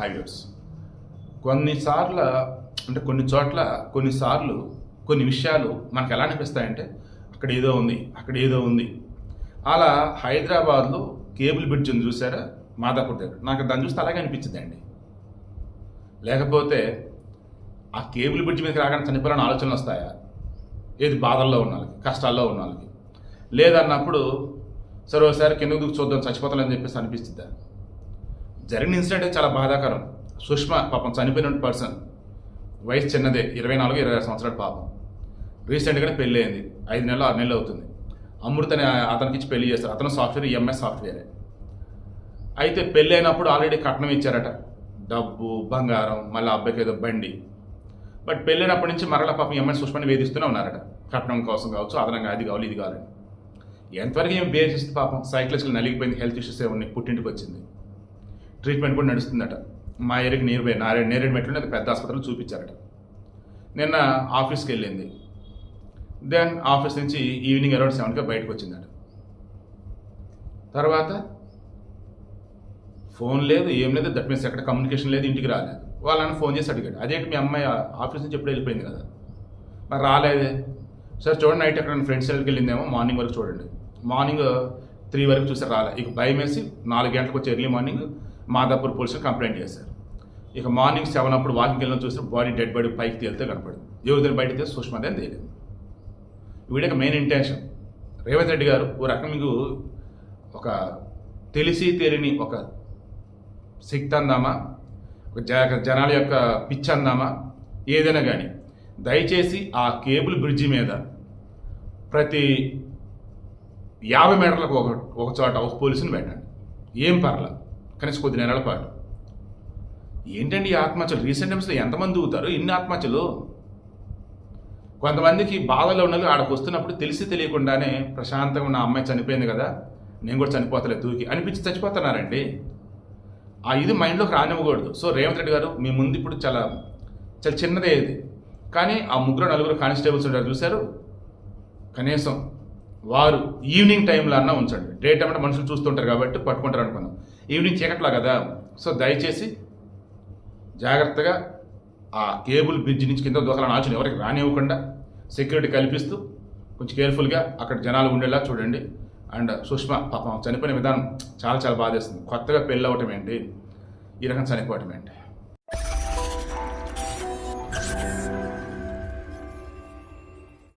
Highways. కొన్నిసార్లు అంటే కొన్ని చోట్ల కొన్నిసార్లు కొన్ని విషయాలు మనకు ఎలా అనిపిస్తాయంటే అక్కడ ఏదో ఉంది అక్కడ ఏదో ఉంది. అలా హైదరాబాద్లో కేబుల్ బ్రిడ్జ్ ఉంది చూసారా మాదాపూర్ దగ్గర. నాకు దాన్ని చూస్తే అలాగే అనిపించిందండి. లేకపోతే ఆ కేబుల్ బ్రిడ్జ్ మీదకి రాగానే చనిపోవాలని ఆలోచనలు వస్తాయా? ఏది బాధల్లో ఉన్న వాళ్ళకి కష్టాల్లో ఉన్న వాళ్ళకి. లేదన్నప్పుడు సరే ఒకసారి కిందకు దూకి చూద్దాం చచ్చిపోతానని చెప్పేసి అనిపిస్తుందా? జరిగిన ఇన్సిడెంట్ చాలా బాధాకరం. సుష్మా పాపం చనిపోయిన పర్సన్. వయసు చిన్నదే ఇరవై నాలుగు ఇరవై ఆరు సంవత్సరాల పాపం. రీసెంట్గానే పెళ్ళి అయింది. ఐదు నెలలు ఆరు నెలలు అవుతుంది. అమృతని అతనికి ఇచ్చి పెళ్ళి చేస్తారు. అతను సాఫ్ట్వేర్ ఎంఎస్ సాఫ్ట్వేరే. అయితే పెళ్ళి అయినప్పుడు ఆల్రెడీ కట్నం ఇచ్చారట. డబ్బు బంగారం మళ్ళీ అబ్బాయికి ఏదో బండి. బట్ పెళ్ళైనప్పటి నుంచి మరలా పాపం ఎంఎస్ సుష్మని వేధిస్తూనే ఉన్నారట. కట్నం కోసం కావచ్చు అదనంగా అది కావాలి ఇది కావాలని ఎంతవరకు ఏం బేర్ పాపం? సైక్లస్కి నలిగిపోయింది హెల్త్ ఇష్యూస్ ఏమన్నీ పుట్టింటికి వచ్చింది. ట్రీట్మెంట్ కూడా నడుస్తుందట. మా ఏరియాకి నియర్బై నారే నేరేడు మెట్లు అది పెద్ద ఆసుపత్రిలో చూపించారట. నిన్న ఆఫీస్కి వెళ్ళింది. దెన్ ఆఫీస్ నుంచి ఈవినింగ్ అరౌండ్ సెవెన్కి బయటకు వచ్చిందట. తర్వాత ఫోన్ లేదు ఏం లేదు. దట్ మీన్స్ ఎక్కడ కమ్యూనికేషన్ లేదు ఇంటికి రాలేదు. వాళ్ళని ఫోన్ చేసి అడిగాడు. అదేంటి మీ అమ్మాయి ఆఫీస్ నుంచి ఎప్పుడు వెళ్ళిపోయింది కదా. మరి రాలేదే. సార్ చూడండి నైట్ ఎక్కడ ఫ్రెండ్స్ దగ్గరికి వెళ్ళిందేమో మార్నింగ్ వరకు చూడండి. మార్నింగ్ త్రీ వరకు చూసారు రాలే. ఇక భయం వేసి నాలుగు గంటలకు వచ్చి ఎర్లీ మార్నింగ్ మాదాపూర్ పోలీసులు కంప్లైంట్ చేశారు. ఇక మార్నింగ్ సెవెన్ అప్పుడు వాకింగ్ వెళ్ళిన చూస్తే బాడీ డెడ్ బాడీ పైకి తేలితే కనపడింది. ఎవరి బయట తీస్తే సుష్మాదేని తేలింది. వీడికి మెయిన్ ఇంటెన్షన్ రేవంత్ రెడ్డి గారు ఓ రకం మీకు ఒక తెలిసి తెలియని ఒక శక్తి అందామా? ఒక జ జనాల యొక్క పిచ్ అందామా? ఏదైనా కానీ దయచేసి ఆ కేబుల్ బ్రిడ్జి మీద ప్రతి యాభై మీటర్లకు ఒక ఒక చోట ఒక పోలీసుని పెట్టండి. ఏం పర్లా కనీసం కొద్ది నెలల పాటు. ఏంటండి ఈ ఆత్మహత్యలు? రీసెంట్ టైమ్స్లో ఎంతమంది దిగుతారు? ఇన్ని ఆత్మహత్యలు? కొంతమందికి బాధలో ఉన్నది ఆడకు వస్తున్నప్పుడు తెలిసి తెలియకుండానే ప్రశాంతంగా ఉన్న అమ్మాయి చనిపోయింది కదా నేను కూడా చనిపోతలే దూకి. అనిపించి చచ్చిపోతున్నారండి. ఆ ఇది మైండ్లోకి రానివ్వకూడదు. సో రేవంత్ రెడ్డి గారు మీ ముందు ఇప్పుడు చాలా చాలా చిన్నదే ఇది. కానీ ఆ ముగ్గురు నలుగురు కానిస్టేబుల్స్ ఉంటారు చూశారు? కనీసం వారు ఈవినింగ్ టైంలో అన్నా ఉంచండి. డే టైం అంటే మనుషులు చూస్తుంటారు కాబట్టి పట్టుకుంటారు అనుకున్నాం ఈవినింగ్ చీకట్లా కదా. సో దయచేసి జాగ్రత్తగా ఆ కేబుల్ బ్రిడ్జ్ నుంచి కింద దూకాలని ఆలోచన ఎవరికి రానివ్వకుండా సెక్యూరిటీ కల్పిస్తూ కొంచెం కేర్ఫుల్గా అక్కడ జనాలు ఉండేలా చూడండి. అండ్ సుష్మా పాపం చనిపోయిన విధానం చాలా చాలా బాధేస్తుంది. కొత్తగా పెళ్ళి అవ్వటం ఏంటి? ఈ రకం చనిపోవటం ఏంటి?